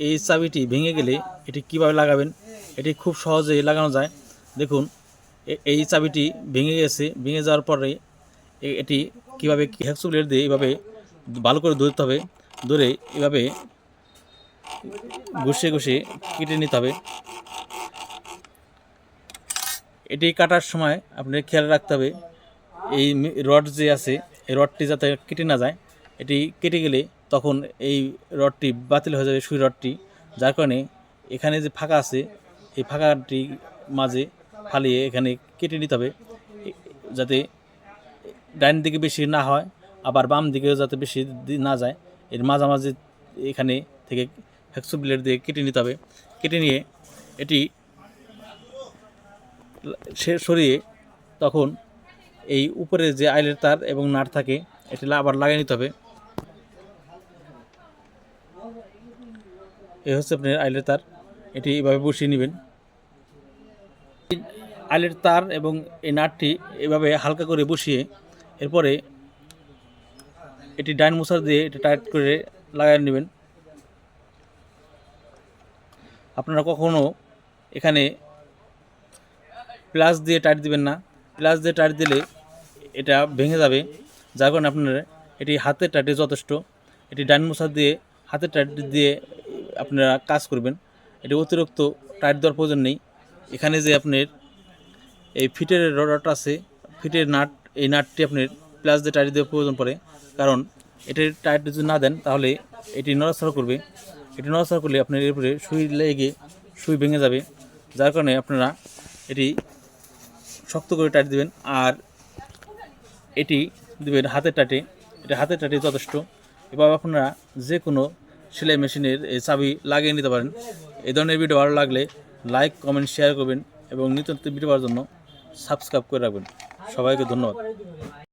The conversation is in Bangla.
এই চাবিটি ভেঙে গেলে এটি কীভাবে লাগাবেন? এটি খুব সহজেই লাগানো যায়। দেখুন এই চাবিটি ভেঙে গেছে। ভেঙে যাওয়ার পরে এটি কীভাবে হ্যাকসু ব্লেড দিয়ে এইভাবে ভালো করে ধরতে হবে। ধরে এভাবে ঘষে ঘষে কেটে নিতে হবে। এটি কাটার সময় আপনার খেয়াল রাখতে হবে। এই রড যে আছে, এই রডটি যাতে কেটে না যায়, এটি কেটে গেলে তখন এই রডটি বাতিল হয়ে যাবে সুই রডটি, যার কারণে এখানে যে ফাঁকা আছে, এই ফাঁকাটি মাঝে ফালিয়ে এখানে কেটে নিতে হবে যাতে ডাইন দিকে বেশি না হয়, আবার বাম দিকেও যাতে বেশি না যায়। এর মাঝামাঝি এখানে থেকে হ্যাকসু ব্লেড দিয়ে কেটে নিতে হবে। কেটে নিয়ে এটি সে, সরিয়ে তখন এই উপরে যে আইলের তার এবং নাট থাকে, এটি আবার লাগিয়ে নিতে হবে। এই হচ্ছে আপনার আইলের তার। এটি এভাবে বসিয়ে নেবেন। আইলের তার এবং এই নাটটি এভাবে হালকা করে বসিয়ে এরপরে এটি ডাইন মশার দিয়ে এটি টাইট করে লাগিয়ে নেবেন। আপনারা কখনো এখানে প্লাস দিয়ে টাইট দিবেন না। প্লাস দিয়ে টাইট দিলে এটা ভেঙে যাবে। যার কারণে আপনারা এটি হাতের টাইটে যথেষ্ট। এটি ডাইন মশা দিয়ে হাতের টাইট দিয়ে আপনারা কাজ করবেন। এটি অতিরিক্ত টাইট দেওয়ার প্রয়োজন নেই। এখানে যে আপনার এই ফিটের রড আছে, ফিটের নাট, এই নাটটি আপনার প্লাস দিয়ে টাইট দেওয়ার প্রয়োজন পড়ে। কারণ এটির টাইট যদি না দেন, তাহলে এটি নড়াচড়া করবে। এটি নড়াচড়া করলে আপনার এর উপরে সুই লেগে সুই ভেঙে যাবে। যার কারণে আপনারা এটি শক্ত করে টাইট দিবেন আর এটি দিবেন হাতের টাটে এটা হাতের টাটে যথেষ্ট। এভাবে আপনারা যে কোনো সেলাই মেশিনের চাবি লাগিয়ে নিতে পারেন। এই ধরনের ভিডিও ভালো লাগলে লাইক কমেন্ট শেয়ার করবেন এবং নিত্য ভিডিও পাওয়ার জন্য সাবস্ক্রাইব করে রাখবেন। সবাইকে ধন্যবাদ।